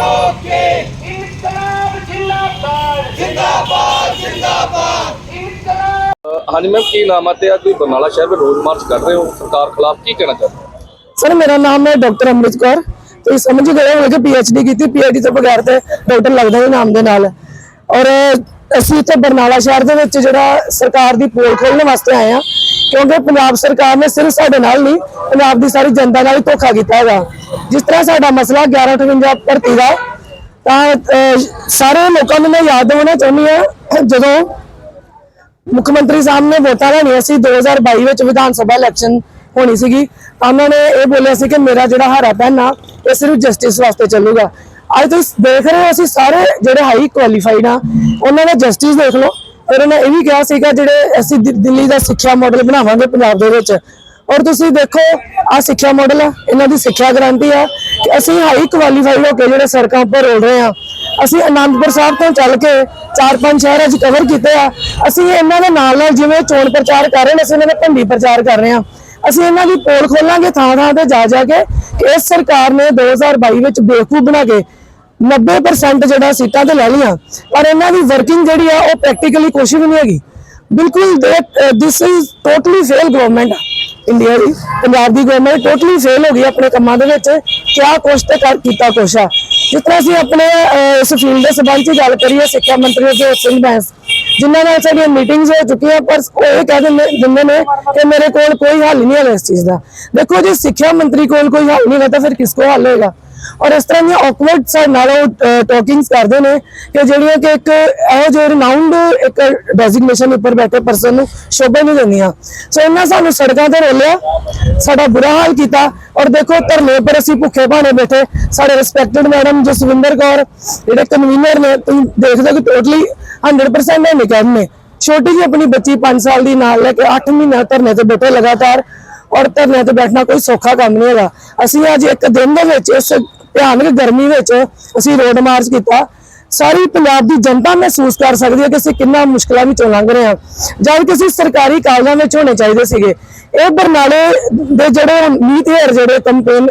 Okay ਇਨਕਲਾਬ ਜਿੰਦਾਬਾਦ। ਜਿੰਦਾਬਾਦ ਜਿੰਦਾਬਾਦ। ਇਨਕਲਾਬ। ਹਾਂਜੀ ਮੈਮ ਕੀ ਨਾਮ ਹੈ ਤੇ ਅੱਜ ਤੁਸੀਂ ਬਰਨਾਲਾ ਸ਼ਹਿਰ ਵਿੱਚ ਰੋਡ ਮਾਰਚ ਕਰ ਰਹੇ ਹੋ? ਸਰਕਾਰ ਖਿਲਾਫ ਕੀ ਕਹਿਣਾ ਚਾਹੁੰਦੇ ਹੋ? ਸਰ ਮੇਰਾ ਨਾਮ ਹੈ ਡਾਕਟਰ ਅਮਰਿਤ ਕੌਰ। ਤੁਸੀਂ ਸਮਝ ਗਏ ਹੋਗੇ ਕਿ ਪੀਐਚਡੀ ਕੀਤੀ ਪੀਐਚਡੀ ਤੋਂ ਬਗੈਰ ਤੇ ਡਾਕਟਰ ਲੱਗਦਾ ਨਹੀਂ ਨਾਮ ਦੇ ਨਾਲ। ਔਰ ਅਸੀਂ ਇੱਥੇ ਬਰਨਾਲਾ ਸ਼ਹਿਰ ਦੇ ਵਿੱਚ ਜਿਹੜਾ ਸਰਕਾਰ ਦੀ ਪੋਲ ਖੋਲ੍ਹਣ ਵਾਸਤੇ ਆਏ ਆ ਕਿਉਂਕਿ ਪੰਜਾਬ ਸਰਕਾਰ ਨੇ ਸਿਰਫ ਸਾਡੇ ਨਾਲ ਨਹੀਂ, ਪੰਜਾਬ ਦੀ ਸਾਰੀ ਜਨਤਾ ਨਾਲ ਹੀ ਧੋਖਾ ਕੀਤਾ ਹੈਗਾ। ਜਿਸ ਤਰ੍ਹਾਂ ਸਾਡਾ ਮਸਲਾ 1158 ਭਰਤੀ ਦਾ, ਤਾਂ ਸਾਰੇ ਲੋਕਾਂ ਨੂੰ ਮੈਂ ਯਾਦ ਦਿਵਾਉਣਾ ਚਾਹੁੰਦੀ ਹਾਂ, ਜਦੋਂ ਮੁੱਖ ਮੰਤਰੀ ਸਾਹਿਬ ਨੇ ਵੋਟਾਂ ਲੈਣੀਆਂ ਸੀ 2022 ਵਿੱਚ ਵਿਧਾਨ ਸਭਾ ਇਲੈਕਸ਼ਨ ਹੋਣੀ ਸੀਗੀ, ਤਾਂ ਉਹਨਾਂ ਨੇ ਇਹ ਬੋਲਿਆ ਸੀ ਕਿ ਮੇਰਾ ਜਿਹੜਾ ਹਰਾ ਪੈਨ ਆ, ਇਹ ਸਿਰਫ ਜਸਟਿਸ ਵਾਸਤੇ ਚੱਲੂਗਾ। ਅੱਜ ਤੁਸੀਂ ਦੇਖ ਰਹੇ ਹੋ ਅਸੀਂ ਸਾਰੇ ਜਿਹੜੇ ਹਾਈ ਕੁਆਲੀਫਾਈਡ ਆ, ਉਹਨਾਂ ਦਾ ਜਸਟਿਸ ਦੇਖ ਲਓ। ਫਿਰ ਉਹਨੇ ਇਹ ਵੀ ਕਿਹਾ ਸੀਗਾ, ਜਿਹੜੇ ਅਸੀਂ ਦਿੱਲੀ ਦਾ ਸਿੱਖਿਆ ਮਾਡਲ ਬਣਾਵਾਂਗੇ ਪੰਜਾਬ ਦੇ ਵਿੱਚ, ਔਰ ਤੁਸੀਂ ਦੇਖੋ ਆ ਸਿੱਖਿਆ ਮਾਡਲ ਆ, ਇਹਨਾਂ ਦੀ ਸਿੱਖਿਆ ਗਰੰਟੀ ਆ ਕਿ ਅਸੀਂ ਹਾਈ ਕੁਆਲੀਫਾਈਡ ਹੋ ਕੇ ਜਿਹੜੇ ਸੜਕਾਂ ਉੱਪਰ ਰੋਲ ਰਹੇ ਹਾਂ ਅਸੀਂ ਅਨੰਦਪੁਰ ਸਾਹਿਬ ਤੋਂ ਚੱਲ ਕੇ ਚਾਰ ਪੰਜ ਸ਼ਹਿਰ ਅੱਜ ਕਵਰ ਕੀਤੇ ਆ, ਅਸੀਂ ਇਹਨਾਂ ਦੇ ਨਾਲ ਨਾਲ ਜਿਵੇਂ ਚੋਣ ਪ੍ਰਚਾਰ ਕਰ ਰਹੇ ਨੇ, ਅਸੀਂ ਇਹਨਾਂ ਦਾ ਭੰਡੀ ਪ੍ਰਚਾਰ ਕਰ ਰਹੇ ਹਾਂ ਅਸੀਂ ਇਹਨਾਂ ਦੀ ਪੋਲ ਖੋਲਾਂਗੇ ਥਾਂ ਥਾਂ ਤੇ ਜਾ ਜਾ ਕੇ ਕਿ ਇਸ ਸਰਕਾਰ ਨੇ 2022 ਵਿੱਚ ਬੇਵਕੂਫ ਬਣਾ ਕੇ 90% ਜਿਹੜਾ ਸੀਟਾਂ ਤੇ ਲੈ ਲਈਆਂ। ਪਰ ਇਹਨਾਂ ਦੀ ਵਰਕਿੰਗ ਜਿਹੜੀ ਆ, ਉਹ ਪ੍ਰੈਕਟੀਕਲੀ ਕੁਛ ਵੀ ਨਹੀਂ ਹੈਗੀ। ਬਿਲਕੁਲ this is totally fail government India ਦੀ। ਪੰਜਾਬ ਦੀ ਗਵਰਨਮੈਂਟ ਟੋਟਲੀ ਫੇਲ ਹੋ ਗਈ ਆਪਣੇ ਕੰਮਾਂ ਦੇ ਵਿੱਚ। ਕਿਆ ਕੁਛ ਤੇ ਕਰ, ਕੀਤਾ ਕੁਛ ਆ। ਜਿਸ ਤਰ੍ਹਾਂ ਅਸੀਂ ਆਪਣੇ ਇਸ ਫੀਲਡ ਦੇ ਸੰਬੰਧ 'ਚ ਗੱਲ ਕਰੀਏ, ਸਿੱਖਿਆ ਮੰਤਰੀ ਦੇ ਸਿੰਘ ਬੈਂਸ, ਜਿਨ੍ਹਾਂ ਨਾਲ ਸਾਡੀਆਂ ਮੀਟਿੰਗਸ ਹੋ ਚੁੱਕੀਆਂ, ਪਰ ਉਹ ਇਹ ਕਹਿ ਦਿੰਦੇ ਦਿੰਦੇ ਨੇ ਕਿ ਮੇਰੇ ਕੋਲ ਕੋਈ ਹੱਲ ਨਹੀਂ ਹੈ ਇਸ ਚੀਜ਼ ਦਾ। ਦੇਖੋ, ਜੇ ਸਿੱਖਿਆ ਮੰਤਰੀ ਕੋਲ ਕੋਈ ਹੱਲ ਨਹੀਂ ਹੈ ਤਾਂ ਫਿਰ ਕਿਸ ਕੋਲ ਹੱਲ ਹੋਏਗਾ? ਔਰ ਇਸ ਤਰ੍ਹਾਂ ਦੀਆਂ ਔਕਵਰਡ ਸਾਡੇ ਨਾਲ ਉਹ ਟਾਕਿੰਗਸ ਕਰਦੇ ਨੇ ਕਿ ਜਿਹੜੀਆਂ ਕਿ ਇੱਕ ਇਹੋ ਜਿਹੇ ਰਿਨਾਊਂਡ ਇੱਕ ਡੈਜ਼ਿਗਨੇਸ਼ਨ ਉੱਪਰ ਬੈਠੇ ਪਰਸਨ ਨੂੰ ਸ਼ੋਭਾ ਨਹੀਂ ਦਿੰਦੀਆਂ। ਸੋ ਇਹਨਾਂ ਸਾਨੂੰ ਸੜਕਾਂ ਤੇ ਰੋਲਿਆ, ਸਾਡਾ ਬੁਰਾ ਹਾਲ ਕੀਤਾ ਔਰ ਦੇਖੋ ਧਰਨੇ ਪਰ ਅਸੀਂ ਭੁੱਖੇ ਭਾਣੇ ਬੈਠੇ। ਸਾਡੇ ਰਿਸਪੈਕਟਡ ਮੈਡਮ ਜਸਵਿੰਦਰ ਕੌਰ, ਜਿਹੜੇ ਕਨਵੀਨਰ ਨੇ, ਤੁਸੀਂ ਦੇਖਦੇ ਹੋ ਕਿ ਟੋਟਲੀ 100% ਹੈ ਨਿਕਲ ਨੇ। ਛੋਟੀ ਜਿਹੀ ਆਪਣੀ ਬੱਚੀ 5 ਸਾਲ ਦੀ ਨਾਲ ਲੈ ਕੇ 8 ਮਹੀਨਾ ਧਰਨੇ ਤੇ ਬੈਠੇ ਲਗਾਤਾਰ। ਔਰ ਧਰਨੇ ਤੇ ਬੈਠਣਾ ਕੋਈ ਸੌਖਾ ਕੰਮ ਨਹੀਂ ਹੈਗਾ। ਅਸੀਂ ਅੱਜ ਇੱਕ ਦਿਨ ਦੇ ਵਿੱਚ, ਇਸ ਭਿਆਨਕ ਗਰਮੀ ਵਿੱਚ ਅਸੀਂ ਰੋਡ ਮਾਰਚ ਕੀਤਾ। ਸਾਰੀ ਪੰਜਾਬ ਦੀ ਜਨਤਾ ਮਹਿਸੂਸ ਕਰ ਸਕਦੀ ਹੈ ਕਿ ਅਸੀਂ ਕਿੰਨਾ ਮੁਸ਼ਕਲਾਂ ਵਿੱਚੋਂ ਲੰਘ ਰਹੇ ਹਾਂ। ਜਦ ਕਿ ਅਸੀਂ ਸਰਕਾਰੀ ਕਾਲਜਾਂ ਵਿੱਚ ਹੋਣੇ ਚਾਹੀਦੇ ਸੀਗੇ। ਇਹ ਬਰਨਾਲੇ ਦੇ ਜਿਹੜੇ ਮੀਤ ਹੇਰ ਜਿਹੜੇ ਕੰਪੇਨ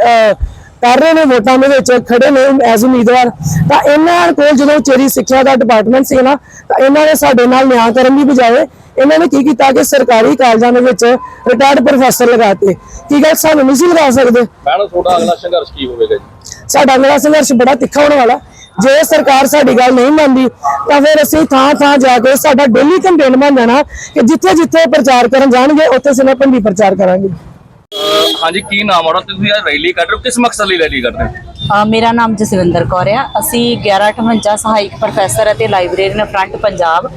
ਕਰ ਰਹੇ ਨੇ ਵੋਟਾਂ ਦੇ ਵਿੱਚ ਖੜੇ ਨੇ ਐਜ਼ ਉਮੀਦਵਾਰ। ਤਾਂ ਇਹਨਾਂ ਕੋਲ ਜਦੋਂ ਉਚੇਰੀ ਸਿੱਖਿਆ ਦਾ ਡਿਪਾਰਟਮੈਂਟ ਸੀ ਨਾ ਤਾਂ ਇਹਨਾਂ ਨੇ ਸਾਡੇ ਨਾਲ ਨਿਆਂ ਕਰਨ ਦੀ ਬਜਾਏ ਇਹਨਾਂ ਨੇ ਕੀ ਕੀਤਾ ਕਿ ਸਰਕਾਰੀ ਕਾਲਜਾਂ ਦੇ ਵਿੱਚ ਰਿਟਾਇਰਡ ਪ੍ਰੋਫੈਸਰ ਲਗਾਤੇ। ਕੀ ਗੱਲ ਸਾਨੂੰ ਨਹੀਂ ਸੀ ਲਗਾ ਸਕਦੇ? ਮੈਡਮ ਤੁਹਾਡਾ ਅਗਲਾ ਸੰਘਰਸ਼ ਕੀ ਹੋਵੇਗਾ ਜੀ? ਸਾਡਾ ਅਗਲਾ ਸੰਘਰਸ਼ ਬੜਾ ਤਿੱਖਾ ਹੋਣ ਵਾਲਾ। ਜੇ ਸਰਕਾਰ ਸਾਡੀ ਗੱਲ ਨਹੀਂ ਮੰਨਦੀ ਤਾਂ ਫਿਰ ਅਸੀਂ ਥਾਂ ਥਾਂ ਜਾ ਕੇ ਸਾਡਾ ਡੇਲੀ ਕੰਪੇਨ ਬਣ ਜਾਣਾ ਕਿ ਜਿੱਥੇ ਜਿੱਥੇ ਪ੍ਰਚਾਰ ਕਰਨ ਜਾਣਗੇ ਉੱਥੇ ਸਿਨੇ ਭੰਡੀ ਪ੍ਰਚਾਰ ਕਰਾਂਗੇ। ਹਾਂਜੀ ਕੀ ਨਾਮ ਹੈ ਤੁਸੀਂ ਅੱਜ ਰੈਲੀ ਕੱਢ ਰਹੇ ਹੋ ਕਿਸ ਮਕਸਦ ਲਈ ਰੈਲੀ ਕਰਦੇ ਹੋ? ਅ, ਮੇਰਾ ਨਾਮ ਜਸਵਿੰਦਰ ਕੌਰ ਆ। ਅਸੀਂ 1158 ਸਹਾਇਕ ਪ੍ਰੋਫੈਸਰ ਅਤੇ ਲਾਇਬ੍ਰੇਰੀਅਨ ਫਰੰਟ ਪੰਜਾਬ।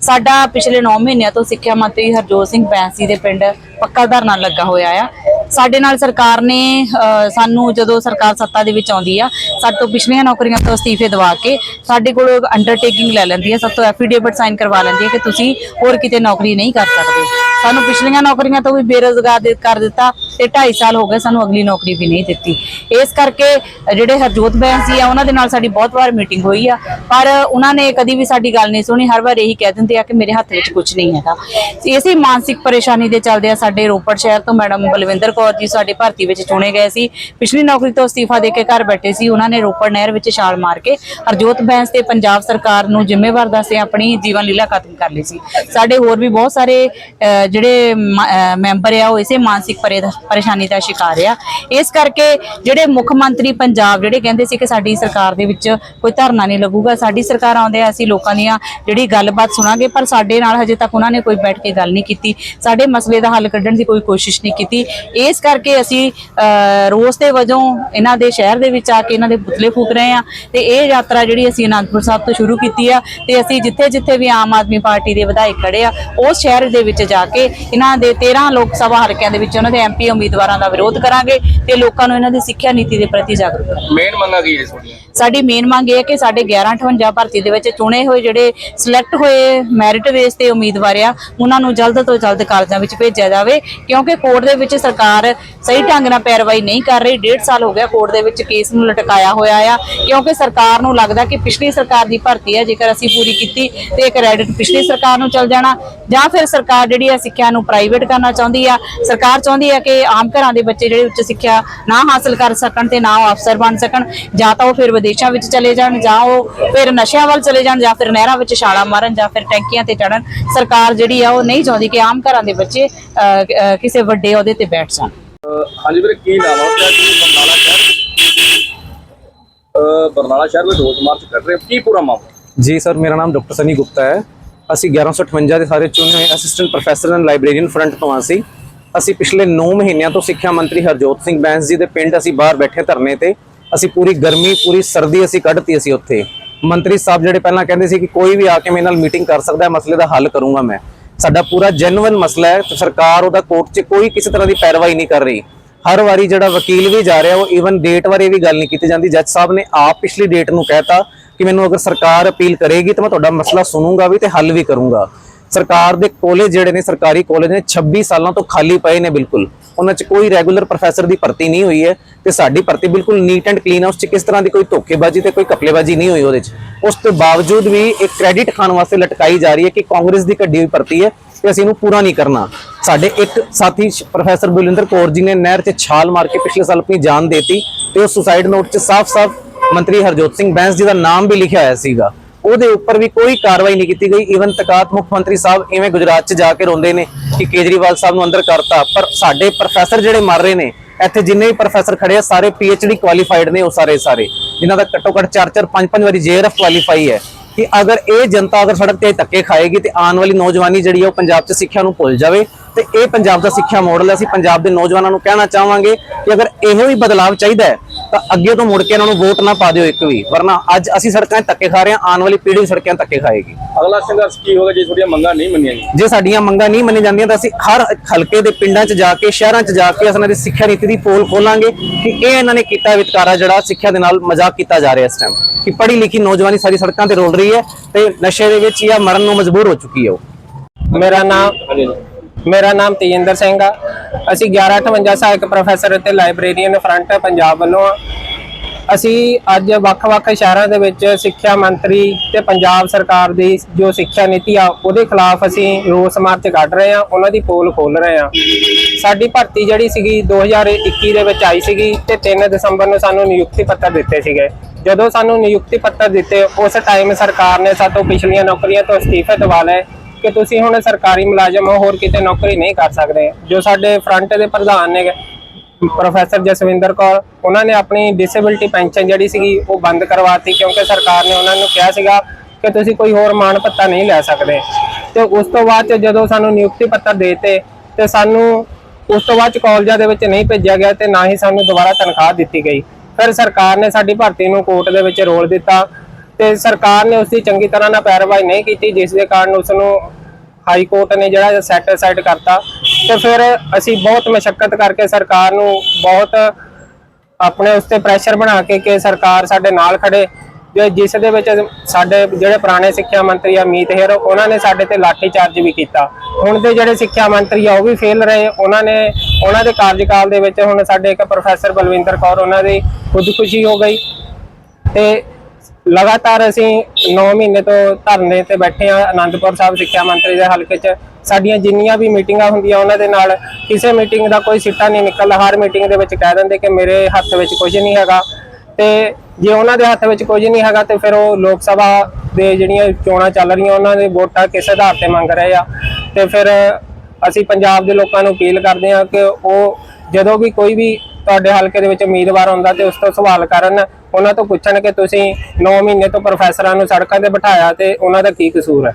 ਸਾਡਾ ਪਿਛਲੇ 9 ਮਹੀਨਿਆਂ ਤੋਂ ਸਿੱਖਿਆ ਮੰਤਰੀ ਹਰਜੋਤ ਸਿੰਘ ਬੈਂਸੀ ਦੇ ਪਿੰਡ ਪੱਕਾ ਧਰਨਾ ਲੱਗਾ ਹੋਇਆ ਆ। ਸਾਡੇ ਨਾਲ ਸਰਕਾਰ ਨੇ ਸਾਨੂੰ ਜਦੋਂ ਸਰਕਾਰ ਸੱਤਾ ਦੇ ਵਿੱਚ ਆਉਂਦੀ ਆ, ਸਾਡੇ ਤੋਂ ਪਿਛਲੀਆਂ ਨੌਕਰੀਆਂ ਤੋਂ ਅਸਤੀਫੇ ਦਵਾ ਕੇ ਸਾਡੇ ਕੋਲੋਂ ਅੰਡਰਟੇਕਿੰਗ ਲੈ ਲੈਂਦੀ ਹੈ ਸਭ ਤੋਂ ਐਫੀਡੇਵਿਟ ਸਾਈਨ ਕਰਵਾ ਲੈਂਦੀ ਹੈ ਕਿ ਤੁਸੀਂ ਹੋਰ ਕਿਤੇ ਨੌਕਰੀ ਨਹੀਂ ਕਰ ਸਕਦੇ। ਸਾਨੂੰ ਪਿਛਲੀਆਂ ਨੌਕਰੀਆਂ ਤੋਂ ਵੀ ਬੇਰੋਜ਼ਗਾਰ ਦੇ- ਕਰ ਦਿੱਤਾ ਤੇ 2.5 ਸਾਲ ਹੋ ਗਏ ਸਾਨੂੰ ਅਗਲੀ ਨੌਕਰੀ ਵੀ ਨਹੀਂ ਦਿੱਤੀ। ਇਸ ਕਰਕੇ ਜਿਹੜੇ ਹਰਜੋਤ ਬੈਂਸੀ ਆ, ਉਹਨਾਂ ਦੇ ਨਾਲ ਸਾਡੀ ਬਹੁਤ ਵਾਰ ਮੀਟਿੰਗ ਹੋਈ ਆ, ਪਰ ਉਹਨਾਂ ਨੇ ਕਦੀ ਵੀ ਸਾਡੀ ਗੱਲ ਨਹੀਂ ਸੁਣੀ, ਹਰ ਵਾਰ ਇਹੀ ਕਹਿ ਦਿੰਦੇ ਆ ਕਿ ਮੇਰੇ ਹੱਥ ਵਿੱਚ ਕੁਝ ਨਹੀਂ ਹੈਗਾ। ਇਸੇ ਮਾਨਸਿਕ ਪਰੇਸ਼ਾਨੀ ਦੇ ਚੱਲਦੇ ਆ ਸਾਡੇ ਰੋਪੜ ਸ਼ਹਿਰ ਤੋਂ ਮੈਡਮ ਬਲਵਿੰਦਰ ਕੌਰ ਜੀ ਸਾਡੇ ਭਰਤੀ ਵਿੱਚ ਚੁਣੇ ਗਏ ਸੀ। ਪਿਛਲੀ ਨੌਕਰੀ ਤੋਂ ਅਸਤੀਫਾ ਦੇ ਕੇ ਘਰ ਬੈਠੇ ਸੀ। ਉਹਨਾਂ ਨੇ ਰੋਪੜ ਨਹਿਰ ਵਿੱਚ ਛਾਲ ਮਾਰ ਕੇ ਹਰਜੋਤ ਬੈਂਸ ਤੇ ਪੰਜਾਬ ਸਰਕਾਰ ਨੂੰ ਜ਼ਿੰਮੇਵਾਰ ਦੱਸੇ ਆਪਣੀ ਜੀਵਨ ਲੀਲਾ ਖਤਮ ਕਰ ਲਈ ਸੀ। ਸਾਡੇ ਹੋਰ ਵੀ ਬਹੁਤ ਸਾਰੇ ਜਿਹੜੇ ਮੈਂਬਰ ਆ, ਉਹ ਇਸੇ ਮਾਨਸਿਕ ਪਰੇਸ਼ਾਨੀ ਦਾ ਸ਼ਿਕਾਰ ਆ। ਇਸ ਕਰਕੇ ਜਿਹੜੇ ਮੁੱਖ ਮੰਤਰੀ ਪੰਜਾਬ, ਜਿਹੜੇ ਕਹਿੰਦੇ ਸੀ ਕਿ ਸਾਡੀ ਸਰਕਾਰ ਦੇ ਵਿੱਚ ਕੋਈ ਧਰਨਾ ਨਹੀਂ ਲੱਗੂਗਾ, ਸਾਡੀ ਸਰਕਾਰ ਆਉਂਦੇ ਆ, ਅਸੀਂ ਲੋਕਾਂ ਦੀਆਂ ਜਿਹੜੀ ਗੱਲਬਾਤ ਸੁਣਾਂਗੇ, ਪਰ ਸਾਡੇ ਨਾਲ ਹਜੇ ਤੱਕ ਉਹਨਾਂ ਨੇ ਕੋਈ ਬੈਠ ਕੇ ਗੱਲ ਨਹੀਂ ਕੀਤੀ। ਸਾਡੇ ਮਸਲੇ ਦਾ ਹੱਲ ਕੱਢਣ ਦੀ ਕੋਈ ਕੋਸ਼ਿਸ਼ ਨਹੀਂ ਕੀਤੀ। ਇਹ ਇਸ ਕਰਕੇ ਅਸੀਂ ਰੋਸ ਦੇ ਵਜੋਂ ਇਹਨਾਂ ਦੇ ਸ਼ਹਿਰ ਦੇ ਵਿੱਚ ਆ ਕੇ ਇਹਨਾਂ ਦੇ ਪੁਤਲੇ ਫੂਕ ਰਹੇ ਆ ਤੇ ਇਹ ਯਾਤਰਾ ਜਿਹੜੀ ਅਸੀਂ ਅਨੰਦਪੁਰ ਸਾਹਿਬ ਤੋਂ ਸ਼ੁਰੂ ਕੀਤੀ ਆ ਤੇ ਅਸੀਂ ਜਿੱਥੇ ਜਿੱਥੇ ਵੀ ਆਮ ਆਦਮੀ ਪਾਰਟੀ ਦੇ ਵਿਧਾਇਕ ਖੜੇ ਆ ਉਸ ਸ਼ਹਿਰ ਦੇ ਵਿੱਚ ਜਾ ਕੇ ਇਹਨਾਂ ਦੇ 13 ਲੋਕ ਸਭਾ ਹਲਕਿਆਂ ਦੇ ਵਿੱਚ ਉਹਨਾਂ ਦੇ ਐਮਪੀ ਉਮੀਦਵਾਰਾਂ ਦਾ ਵਿਰੋਧ ਕਰਾਂਗੇ ਤੇ ਲੋਕਾਂ ਨੂੰ ਇਹਨਾਂ ਦੀ ਸਿੱਖਿਆ ਨੀਤੀ ਦੇ ਪ੍ਰਤੀ ਜਾਗਰੂਕ ਕਰਾਂਗੇ। ਮੇਨ ਮੰਗਾ ਕੀ ਹੈ ਤੁਹਾਡੀ ਸਾਡੀ ਮੇਨ ਮੰਗ ਇਹ ਹੈ ਕਿ ਸਾਡੇ 1158 ਭਰਤੀ ਦੇ ਵਿੱਚ ਚੁਣੇ ਹੋਏ ਜਿਹੜੇ ਸਿਲੈਕਟ ਹੋਏ ਮੈਰਿਟ ਬੇਸ ਤੇ ਉਮੀਦਵਾਰ ਆ ਉਹਨਾਂ ਨੂੰ ਜਲਦ ਤੋਂ ਜਲਦ ਕਾਲਜਾਂ ਵਿੱਚ ਭੇਜਿਆ ਜਾਵੇ ਕਿਉਂਕਿ ਕੋਰਟ ਦੇ ਵਿੱਚ ਸਰਕਾਰ it. ਸਹੀ ਢੰਗ ਨਾਲ ਪੈਰਵਾਈ ਨਹੀਂ ਕਰ ਰਹੀ। ਡੇਢ ਸਾਲ ਹੋ ਗਿਆ ਕੋਰਟ ਦੇ ਵਿੱਚ ਕੇਸ ਨੂੰ ਲਟਕਾਇਆ ਹੋਇਆ ਆ ਕਿਉਂਕਿ ਸਰਕਾਰ ਨੂੰ ਲੱਗਦਾ ਕਿ ਪਿਛਲੀ ਸਰਕਾਰ ਦੀ ਭਰਤੀ ਹੈ ਜੇਕਰ ਅਸੀਂ ਪੂਰੀ ਕੀਤੀ ਤੇ ਇਹ ਕ੍ਰੈਡਿਟ ਪਿਛਲੀ ਸਰਕਾਰ ਨੂੰ ਚਲ ਜਾਣਾ ਜਾਂ ਫਿਰ ਸਰਕਾਰ ਜਿਹੜੀ ਹੈ ਸਿੱਖਿਆ ਨੂੰ ਪ੍ਰਾਈਵੇਟ ਕਰਨਾ ਚਾਹੁੰਦੀ ਆ। ਸਰਕਾਰ ਚਾਹੁੰਦੀ ਹੈ ਕਿ ਆਮ ਘਰਾਂ ਦੇ ਬੱਚੇ ਜਿਹੜੇ ਉੱਚ ਸਿੱਖਿਆ ਨਾ ਹਾਸਲ ਕਰ ਸਕਣ ਤੇ ਨਾ ਉਹ ਅਫਸਰ ਬਣ ਸਕਣ ਜਾਂ ਤਾਂ ਉਹ ਫਿਰ ਵਿਦੇਸ਼ਾਂ ਵਿੱਚ ਚਲੇ ਜਾਣ ਜਾਂ ਉਹ ਫਿਰ ਨਸ਼ਿਆਂ ਵੱਲ ਚਲੇ ਜਾਣ ਜਾਂ ਫਿਰ ਨਹਿਰਾਂ ਵਿੱਚ ਛਾਲਾਂ ਮਾਰਨ ਜਾਂ ਫਿਰ ਟੈਂਕੀਆਂ ਤੇ ਚੜਨ ਸਰਕਾਰ ਜਿਹੜੀ ਆ ਉਹ ਨਹੀਂ ਚਾਹੁੰਦੀ ਕਿ ਆਮ ਘਰਾਂ ਦੇ ਬੱਚੇ ਅਹ, ਕਿਸੇ ਵੱਡੇ ਅਹੁਦੇ ਤੇ ਬੈਠ ਸਕਣ ਹਾਂਜੀ ਵੀਰੇ, ਕੀ ਨਾਮ ਆ ਤੁਹਾਡਾ ਜੀ ਬਰਨਾਲਾ ਸ਼ਹਿਰ? ਬਰਨਾਲਾ ਸ਼ਹਿਰ ਵਿੱਚ ਰੋਜ਼ ਮਾਰਚ ਕੱਢ ਰਹੇ ਕੀ ਪੂਰਾ ਮਾਮਲਾ? ਜੀ ਸਰ, ਮੇਰਾ ਨਾਮ ਡਾਕਟਰ ਸਨੀ ਗੁਪਤਾ ਹੈ। ਅਸੀਂ 1158 ਦੇ ਸਾਰੇ ਚੁਣੇ ਹੋਏ assistant professor and librarian front ਤੋਂ ਹਾਂ ਅਸੀਂ। ਅਸੀਂ ਪਿਛਲੇ 9 ਮਹੀਨਿਆਂ ਤੋਂ ਸਿੱਖਿਆ ਮੰਤਰੀ ਹਰਜੋਤ ਸਿੰਘ ਬੈਂਸ ਜੀ ਦੇ ਪਿੰਡ ਅਸੀਂ ਬਾਹਰ ਬੈਠੇ ਧਰਨੇ ਤੇ। ਅਸੀਂ ਪੂਰੀ ਗਰਮੀ, ਪੂਰੀ ਸਰਦੀ ਅਸੀਂ ਕੱਢਤੀ ਅਸੀਂ ਉੱਥੇ। ਮੰਤਰੀ ਸਾਹਿਬ ਜਿਹੜੇ ਪਹਿਲਾਂ ਕਹਿੰਦੇ ਸੀ ਕਿ ਕੋਈ ਵੀ ਆ ਕੇ ਮੇਰੇ ਨਾਲ ਮੀਟਿੰਗ ਕਰ ਸਕਦਾ ਹੈ, ਮਸਲੇ ਦਾ ਹੱਲ ਕਰੂੰਗਾ ਮੈਂ। ਸਾਡਾ ਪੂਰਾ ਜੈਨੂਇਨ ਮਸਲਾ ਹੈ ਤੇ ਸਰਕਾਰ ਉਹਦਾ ਕੋਰਟ 'ਚ ਕੋਈ ਕਿਸੇ ਤਰ੍ਹਾਂ ਦੀ ਪੈਰਵਾਈ ਨਹੀਂ ਕਰ ਰਹੀ। ਹਰ ਵਾਰੀ ਜਿਹੜਾ ਵਕੀਲ ਵੀ ਜਾ ਰਿਹਾ, ਉਹ ਈਵਨ ਡੇਟ ਬਾਰੇ ਵੀ ਗੱਲ ਨਹੀਂ ਕੀਤੀ ਜਾਂਦੀ। ਜੱਜ ਸਾਹਿਬ ਨੇ ਆਪ ਪਿਛਲੀ ਡੇਟ ਨੂੰ ਕਹਿਤਾ ਕਿ ਮੈਨੂੰ ਅਗਰ ਸਰਕਾਰ ਅਪੀਲ ਕਰੇਗੀ ਤਾਂ ਮੈਂ ਤੁਹਾਡਾ ਮਸਲਾ ਸੁਣੂੰਗਾ ਵੀ ਤੇ ਹੱਲ ਵੀ ਕਰੂੰਗਾ। ਸਰਕਾਰ ਦੇ ਕਾਲਜ ਜਿਹੜੇ ਨੇ, ਸਰਕਾਰੀ ਕਾਲਜ ਨੇ 26 ਸਾਲਾਂ ਤੋਂ ਖਾਲੀ ਪਏ ਨੇ ਬਿਲਕੁਲ। ਉਹਨਾਂ 'ਚ ਕੋਈ ਰੈਗੂਲਰ ਪ੍ਰੋਫੈਸਰ ਦੀ ਭਰਤੀ ਨਹੀਂ ਹੋਈ ਹੈ ਤੇ ਸਾਡੀ ਭਰਤੀ ਬਿਲਕੁਲ ਨੀਟ ਐਂਡ ਕਲੀਨ ਹੈ ਉਸ 'ਚ ਕਿਸ ਤਰ੍ਹਾਂ ਦੀ ਕੋਈ ਧੋਖੇਬਾਜ਼ੀ ਤੇ ਕੋਈ ਕਪਲੇਬਾਜ਼ੀ ਨਹੀਂ ਹੋਈ ਉਹਦੇ 'ਚ। ਉਸ ਤੋਂ ਬਾਵਜੂਦ ਵੀ ਇੱਕ ਕ੍ਰੈਡਿਟ ਖਾਣ ਵਾਸਤੇ ਲਟਕਾਈ ਜਾ ਰਹੀ ਹੈ ਕਿ ਕਾਂਗਰਸ ਦੀ ਕੱਢੀ ਹੋਈ ਭਰਤੀ ਹੈ ਤੇ ਅਸੀਂ ਇਹਨੂੰ ਪੂਰਾ ਨਹੀਂ ਕਰਨਾ। ਸਾਡੇ ਇੱਕ ਸਾਥੀ ਪ੍ਰੋਫੈਸਰ ਬੁਲਿੰਦਰ ਕੌਰ ਜੀ ਨੇ ਨਹਿਰ 'ਚ ਛਾਲ ਮਾਰ ਕੇ ਪਿਛਲੇ ਸਾਲ ਆਪਣੀ ਜਾਨ ਦੇਤੀ ਤੇ ਉਹ ਸੁਸਾਈਡ ਨੋਟ 'ਚ ਸਾਫ਼-ਸਾਫ਼ ਮੰਤਰੀ ਹਰਜੋਤ ਸਿੰਘ ਬੈਂਸ ਜੀ ਦਾ ਨਾਮ ਵੀ ਲਿਖਿਆ ਹੋਇਆ ਸੀਗਾ। ਉਹਦੇ ਉੱਪਰ ਵੀ ਕੋਈ ਕਾਰਵਾਈ ਨਹੀਂ ਕੀਤੀ ਗਈ। ਈਵਨ ਤਕਾਤ ਮੁੱਖ ਮੰਤਰੀ ਸਾਹਿਬ ਇਵੇਂ ਗੁਜਰਾਤ 'ਚ ਜਾ ਕੇ ਰੋਂਦੇ ਨੇ ਕਿ ਕੇਜਰੀਵਾਲ ਸਾਹਿਬ ਨੂੰ ਅੰਦਰ ਕਰਤਾ। ਪਰ ਸਾਡੇ ਪ੍ਰੋਫੈਸਰ ਜਿਹੜੇ ਮਰ ਰਹੇ ਨੇ, ਇੱਥੇ ਜਿੰਨੇ ਵੀ ਪ੍ਰੋਫੈਸਰ ਖੜੇ ਆ, ਸਾਰੇ ਡੀ ਕੁਆਲੀਫਾਈਡ ਨੇ ਉਹ ਸਾਰੇ ਸਾਰੇ। ਜਿਨ੍ਹਾਂ ਦਾ ਘੱਟੋ ਘੱਟ 4-4 5-5 ਵਾਰੀ ਜੇਆਰਐਫ ਕੁਆਲੀਫਾਈ ਹੈ ਕਿ ਅਗਰ ਇਹ ਜਨਤਾ ਅਗਰ ਸੜਕ ਤੇ ਧੱਕੇ ਖਾਏਗੀ ਤੇ ਆਉਣ ਵਾਲੀ ਨੌਜਵਾਨੀ ਜਿਹੜੀ ਹੈ ਉਹ ਪੰਜਾਬ 'ਚ ਸਿੱਖਿਆ ਨੂੰ ਭੁੱਲ ਜਾਵੇ। ਤੇ ਇਹ ਪੰਜਾਬ ਦਾ ਸਿੱਖਿਆ ਮਾਡਲ ਹੈ। ਅਸੀਂ ਪੰਜਾਬ ਦੇ ਨੌਜਵਾਨਾਂ ਨੂੰ ਕਹਿਣਾ ਚਾਹਾਂਗੇ ਕਿ ਅਗਰ ਇਹੋ ਹੀ ਬਦਲਾਵ ਚਾਹੀਦਾ ਹੈ ਤਾਂ ਅੱਗੇ ਤੋਂ ਮੁੜ ਕੇ ਇਹਨਾਂ ਨੂੰ ਵੋਟ ਨਾ ਪਾ ਦਿਓ ਇੱਕ ਵੀ ਵਰਨਾ ਅੱਜ ਅਸੀਂ ਸੜਕਾਂ 'ਤੇ ਧੱਕੇ ਖਾ ਰਹੇ ਹਾਂ ਆਉਣ ਵਾਲੀ ਪੀੜ੍ਹੀ ਸੜਕਾਂ 'ਤੇ ਧੱਕੇ ਖਾਏਗੀ। ਅਗਲਾ ਸੰਘਰਸ਼ ਕੀ ਹੋਗਾ ਜੇ ਤੁਹਾਡੀਆਂ ਮੰਗਾਂ ਨਹੀਂ ਮੰਨੀਆਂ ਗਈਆਂ? ਜੇ ਸਾਡੀਆਂ ਮੰਗਾਂ ਨਹੀਂ ਮੰਨੀਆਂ ਜਾਂਦੀਆਂ ਤਾਂ ਅਸੀਂ ਹਰ ਹਲਕੇ ਦੇ ਪਿੰਡਾਂ 'ਚ ਜਾ ਕੇ ਸ਼ਹਿਰਾਂ 'ਚ ਜਾ ਕੇ ਅਸੀਂ ਦੀ ਸਿੱਖਿਆ ਨੀਤੀ ਦੀ ਪੋਲ ਖੋਲਾਂਗੇ ਕਿ ਇਹ ਇਹਨਾਂ ਨੇ ਕੀਤਾ ਵਿਤਕਾਰਾ ਜਿਹੜਾ ਸਿੱਖਿਆ ਦੇ ਨਾਲ ਮਜ਼ਾਕ ਕੀਤਾ ਜਾ ਰਿਹਾ ਇਸ ਟਾਈਮ ਕਿ ਪੜ੍ਹੀ ਲਿਖੀ ਨੌਜਵਾਨੀ ਸਾਰੀ ਸੜਕਾਂ ਤੇ ਰੋਲ ਰਹੀ ਹੈ ਤੇ ਨਸ਼ੇ ਦੇ ਵਿੱਚ ਜਾਂ ਮਰਨ ਨੂੰ ਮਜਬੂਰ ਹੋ ਚੁੱਕੀ ਹੈ ਉਹ। ਮੇਰਾ ਨਾਮ ਹਾਂਜੀ। ਮੇਰਾ ਨਾਮ ਤੇਜਿੰਦਰ ਸਿੰਘ ਆ। ਅਸੀਂ 1158 ਸਹਾਇਕ ਪ੍ਰੋਫੈਸਰ ਅਤੇ ਲਾਇਬ੍ਰੇਰੀਅਨ ਫਰੰਟ ਪੰਜਾਬ ਵੱਲੋਂ ਆ। ਅਸੀਂ ਅੱਜ ਵੱਖ-ਵੱਖ ਸ਼ਹਿਰਾਂ ਦੇ ਵਿੱਚ ਸਿੱਖਿਆ ਮੰਤਰੀ ਤੇ ਪੰਜਾਬ ਸਰਕਾਰ ਦੀ ਜੋ ਸਿੱਖਿਆ ਨੀਤੀ ਆ, ਉਹਦੇ ਖਿਲਾਫ ਅਸੀਂ ਰੋਸ ਮਾਰਚ ਕੱਢ ਰਹੇ ਆ, ਉਹਨਾਂ ਦੀ ਪੋਲ ਖੋਲ ਰਹੇ ਆ। ਸਾਡੀ ਭਰਤੀ ਜਿਹੜੀ ਸੀਗੀ 2021 ਦੇ ਵਿੱਚ ਆਈ ਸੀਗੀ ਤੇ 3 ਦਸੰਬਰ ਨੂੰ ਸਾਨੂੰ ਨਿਯੁਕਤੀ ਪੱਤਰ ਦਿੱਤੇ ਸੀਗੇ। ਜਦੋਂ ਸਾਨੂੰ ਨਿਯੁਕਤੀ ਪੱਤਰ ਦਿੱਤੇ, ਉਸ ਟਾਈਮ ਸਰਕਾਰ ਨੇ ਸਾਤੋਂ ਪਿਛਲੀਆਂ ਨੌਕਰੀਆਂ ਤੋਂ ਅਸਤੀਫੇ ਦਵਾ ਲਏ। ਕਿ ਤੁਸੀਂ ਹੁਣ ਸਰਕਾਰੀ ਮੁਲਾਜ਼ਮ ਹੋ, ਹੋਰ ਕਿਤੇ ਨੌਕਰੀ ਨਹੀਂ ਕਰ ਸਕਦੇ। ਜੋ ਸਾਡੇ ਫਰੰਟ ਦੇ ਪ੍ਰਧਾਨ ਨੇ, ਪ੍ਰੋਫੈਸਰ ਜਸਵਿੰਦਰ ਕੌਰ, ਉਹਨਾਂ ਨੇ ਆਪਣੀ ਡਿਸੇਬਿਲਟੀ ਪੈਨਸ਼ਨ ਜਿਹੜੀ ਸੀਗੀ, ਉਹ ਬੰਦ ਕਰਵਾਤੀ ਕਿਉਂਕਿ ਸਰਕਾਰ ਨੇ ਉਹਨਾਂ ਨੂੰ ਕਿਹਾ ਸੀਗਾ ਕਿ ਤੁਸੀਂ ਕੋਈ ਹੋਰ ਮਾਣ ਭੱਤਾ ਨਹੀਂ ਲੈ ਸਕਦੇ। ਤੇ ਉਸ ਤੋਂ ਬਾਅਦ 'ਚ ਜਦੋਂ ਸਾਨੂੰ ਨਿਯੁਕਤੀ ਪੱਤਰ ਦੇਤੇ, ਤੇ ਸਾਨੂੰ ਉਸ ਤੋਂ ਬਾਅਦ 'ਚ ਕਾਲਜਾਂ ਦੇ ਵਿੱਚ ਨਹੀਂ ਭੇਜਿਆ ਗਿਆ ਤੇ ਨਾ ਹੀ ਸਾਨੂੰ ਦੁਬਾਰਾ ਤਨਖਾਹ ਦਿੱਤੀ ਗਈ। ਫਿਰ ਸਰਕਾਰ ਨੇ ਸਾਡੀ ਭਰਤੀ ਨੂੰ ਕੋਰਟ ਦੇ ਵਿੱਚ ਰੋਲ ਦਿੱਤਾ। ਤੇ ਸਰਕਾਰ ਨੇ ਉਸ ਦੀ ਚੰਗੀ ਤਰ੍ਹਾਂ ਨਾਲ ਪੈਰਵਾਈ ਨਹੀਂ ਕੀਤੀ, ਜਿਸ ਦੇ ਕਾਰਨ ਉਸ ਨੂੰ ਹਾਈ ਕੋਰਟ ਨੇ ਜਿਹੜਾ ਸੈਟੀਸਫਾਈਡ ਕਰਤਾ। ਤੇ ਫਿਰ ਅਸੀਂ ਬਹੁਤ ਮਸ਼ੱਕਤ ਕਰਕੇ ਸਰਕਾਰ ਨੂੰ ਬਹੁਤ ਆਪਣੇ ਉਸ ਤੇ ਪ੍ਰੈਸ਼ਰ ਬਣਾ ਕੇ ਕਿ ਸਰਕਾਰ ਸਾਡੇ ਨਾਲ ਖੜੇ, ਜੋ ਜਿਸ ਦੇ ਵਿੱਚ ਸਾਡੇ ਜਿਹੜੇ ਪੁਰਾਣੇ ਸਿੱਖਿਆ ਮੰਤਰੀ ਆ ਮੀਤ ਹੇਰ, ਉਹਨਾਂ ਨੇ ਸਾਡੇ ਤੇ ਲਾਠੀ ਚਾਰਜ ਵੀ ਕੀਤਾ। ਹੁਣ ਦੇ ਜਿਹੜੇ ਸਿੱਖਿਆ ਮੰਤਰੀ ਆ, ਉਹ ਵੀ ਫੇਲ ਰਹੇ, ਉਹਨਾਂ ਨੇ, ਉਹਨਾਂ ਦੇ ਕਾਰਜਕਾਲ ਦੇ ਵਿੱਚ ਹੁਣ ਸਾਡੇ ਇੱਕ ਪ੍ਰੋਫੈਸਰ ਬਲਵਿੰਦਰ ਕੌਰ, ਉਹਨਾਂ ਦੀ ਖੁਦਕੁਸ਼ੀ ਹੋ ਗਈ। ਤੇ ਲਗਾਤਾਰ ਅਸੀਂ 9 ਮਹੀਨੇ ਤੋਂ ਧਰਨੇ ਤੇ ਬੈਠੇ ਆ ਆਨੰਦਪੁਰ ਸਾਹਿਬ ਸਿੱਖਿਆ ਮੰਤਰੀ ਦੇ ਹਲਕੇ 'ਚ। ਸਾਡੀਆਂ ਜਿੰਨੀਆਂ ਵੀ ਮੀਟਿੰਗਾਂ ਹੁੰਦੀਆਂ, ਉਹਨਾਂ ਦੇ ਨਾਲ ਕਿਸੇ ਮੀਟਿੰਗ ਦਾ ਕੋਈ ਸਿੱਟਾ ਨਹੀਂ ਨਿਕਲਦਾ। ਹਰ ਮੀਟਿੰਗ ਦੇ ਵਿੱਚ ਕਹਿ ਦਿੰਦੇ ਕਿ ਮੇਰੇ ਹੱਥ ਵਿੱਚ ਕੁਝ ਨਹੀਂ ਹੈਗਾ। ਤੇ ਜੇ ਉਹਨਾਂ ਦੇ ਹੱਥ ਵਿੱਚ ਕੁਝ ਨਹੀਂ ਹੈਗਾ, ਤੇ ਫਿਰ ਉਹ ਲੋਕ ਸਭਾ ਦੇ ਜਿਹੜੀਆਂ ਚੋਣਾਂ ਚੱਲ ਰਹੀਆਂ, ਉਹਨਾਂ ਦੇ ਵੋਟਾਂ ਕਿਸ ਆਧਾਰ ਤੇ ਮੰਗ ਰਹੇ ਆ? ਤੇ ਫਿਰ ਅਸੀਂ ਪੰਜਾਬ ਦੇ ਲੋਕਾਂ ਨੂੰ ਅਪੀਲ ਕਰਦੇ ਹਾਂ ਕਿ ਉਹ ਜਦੋਂ ਵੀ ਕੋਈ ਵੀ ਤੁਹਾਡੇ ਹਲਕੇ ਦੇ ਵਿੱਚ ਉਮੀਦਵਾਰ ਹੁੰਦਾ ਤੇ ਉਸ ਤੋਂ ਸਵਾਲ ਕਰਨ ਉਹਨਾਂ ਤੋਂ ਪੁੱਛਣ ਕਿ ਤੁਸੀਂ 9 ਮਹੀਨੇ ਤੋਂ ਪ੍ਰੋਫੈਸਰਾਂ ਨੂੰ ਸੜਕਾਂ ਤੇ ਬਿਠਾਇਆ ਤੇ ਉਹਨਾਂ ਦਾ ਕੀ ਕਸੂਰ ਹੈ?